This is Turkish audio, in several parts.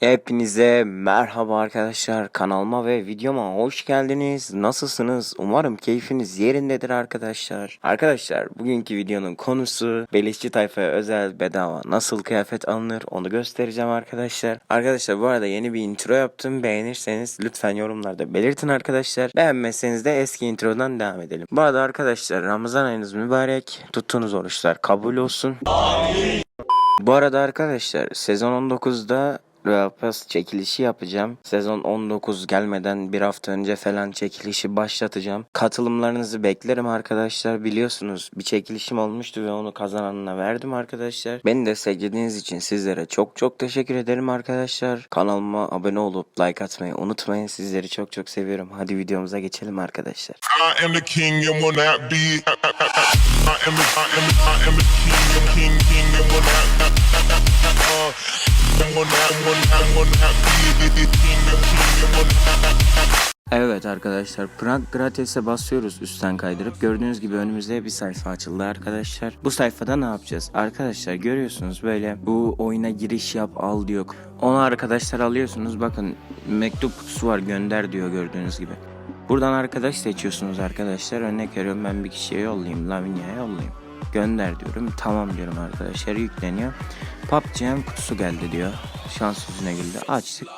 Hepinize merhaba arkadaşlar kanalıma ve videoma hoş geldiniz. Nasılsınız? Umarım keyfiniz yerindedir arkadaşlar. Arkadaşlar bugünkü videonun konusu beleşçi tayfaya özel bedava nasıl kıyafet alınır onu göstereceğim arkadaşlar. Arkadaşlar bu arada yeni bir intro yaptım. Beğenirseniz lütfen yorumlarda belirtin arkadaşlar. Beğenmezseniz de eski introdan devam edelim. Bu arada arkadaşlar Ramazan ayınız mübarek. Tuttuğunuz oruçlar kabul olsun. Bu arada arkadaşlar sezon 19'da Pass çekilişi yapacağım. Sezon 19 gelmeden bir hafta önce falan çekilişi başlatacağım. Katılımlarınızı beklerim arkadaşlar. Biliyorsunuz bir çekilişim olmuştu ve onu kazananına verdim arkadaşlar. Beni desteklediğiniz için sizlere çok çok teşekkür ederim arkadaşlar. Kanalıma abone olup like atmayı unutmayın. Sizleri çok çok seviyorum. Hadi videomuza geçelim arkadaşlar. I am the king and will not be. I am the, Evet arkadaşlar Prag Grates'e basıyoruz üstten kaydırıp gördüğünüz gibi önümüzde bir sayfa açıldı arkadaşlar. Bu sayfada ne yapacağız? Arkadaşlar görüyorsunuz böyle bu oyuna giriş yap al diyor. Onu arkadaşlar alıyorsunuz bakın mektup kutusu var gönder diyor gördüğünüz gibi. Buradan arkadaş seçiyorsunuz arkadaşlar. Örnek veriyorum ben bir kişiye yollayayım. Lavinia'ya yollayayım. Gönder diyorum. Tamam diyorum arkadaşlar. Yükleniyor. PUBG'm kutusu geldi diyor. Şans yüzüne güldü. Açtık.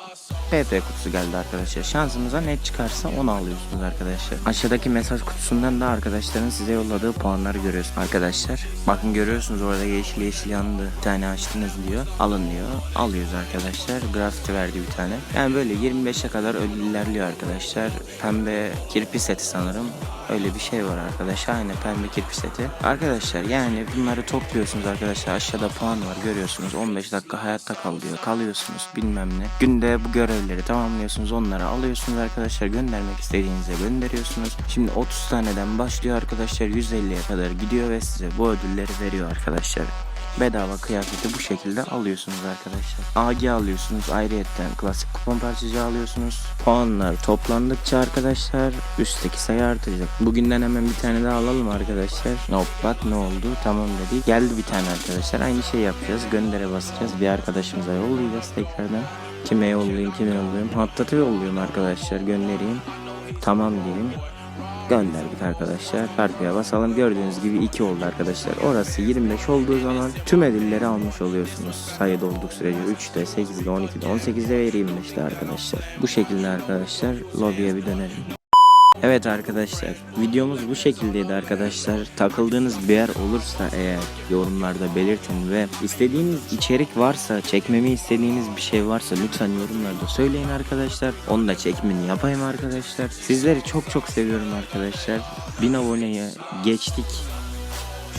PP kutusu geldi arkadaşlar. Şansımıza ne çıkarsa onu alıyorsunuz arkadaşlar. Aşağıdaki mesaj kutusundan da arkadaşların size yolladığı puanları görüyorsunuz arkadaşlar. Bakın görüyorsunuz orada yeşil yeşil yandı. Bir tane açtınız diyor. Alın diyor. Alıyoruz arkadaşlar. Grafiti verdi bir tane. Yani böyle 25'e kadar öyle ilerliyor arkadaşlar. Pembe kirpi seti sanırım. Öyle bir şey var arkadaşlar. Aynı pembe kirpi seti. Arkadaşlar yani bunları topluyorsunuz arkadaşlar. Aşağıda puan var görüyorsunuz. 15 dakika hayatta kal diyor. Kalıyorsunuz bilmem ne. Günde bu görevleri tamamlıyorsunuz. Onları alıyorsunuz arkadaşlar. Göndermek istediğinize gönderiyorsunuz. Şimdi 30 taneden başlıyor arkadaşlar. 150'ye kadar gidiyor ve size bu ödülleri veriyor arkadaşlar. Bedava kıyafeti bu şekilde alıyorsunuz arkadaşlar. AG alıyorsunuz. Ayrıyetten klasik kupon parçacığı alıyorsunuz. Puanlar toplandıkça arkadaşlar üstteki sayı artacak. Bugünden hemen bir tane daha alalım arkadaşlar. Hop bak ne oldu tamam dedi. Geldi bir tane arkadaşlar. Aynı şey yapacağız. Göndere basacağız. Bir arkadaşımıza yollayacağız tekrardan. Kime yollayayım kime yollayayım. Hattat'a yolluyorum arkadaşlar göndereyim. Tamam diyeyim. Gönderdik arkadaşlar. Karpıya basalım. Gördüğünüz gibi 2 oldu arkadaşlar. Orası 25 olduğu zaman tüm ödülleri almış oluyorsunuz. Sayı dolduk sürece 3'te, 8'de, 12'de, 18'de ve 25'te arkadaşlar. Bu şekilde arkadaşlar. Lobiye bir dönelim. Evet arkadaşlar videomuz bu şekildeydi arkadaşlar. Takıldığınız bir yer olursa eğer yorumlarda belirtin ve istediğiniz içerik varsa çekmemi istediğiniz bir şey varsa lütfen yorumlarda söyleyin arkadaşlar. Onu da çekimini yapayım arkadaşlar. Sizleri çok çok seviyorum arkadaşlar. 1000 aboneye geçtik.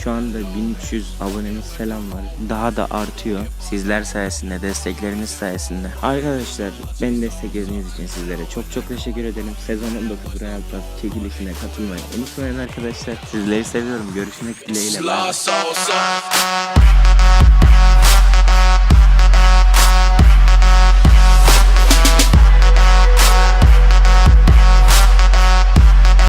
Şu anda 1300 abonemiz falan var. Daha da artıyor. Sizler sayesinde, destekleriniz sayesinde. Arkadaşlar beni desteklediğiniz için sizlere çok çok teşekkür ederim. Sezon 19 Royal Pass çekilişine katılmayı unutmayın arkadaşlar. Sizleri seviyorum. Görüşmek dileğiyle.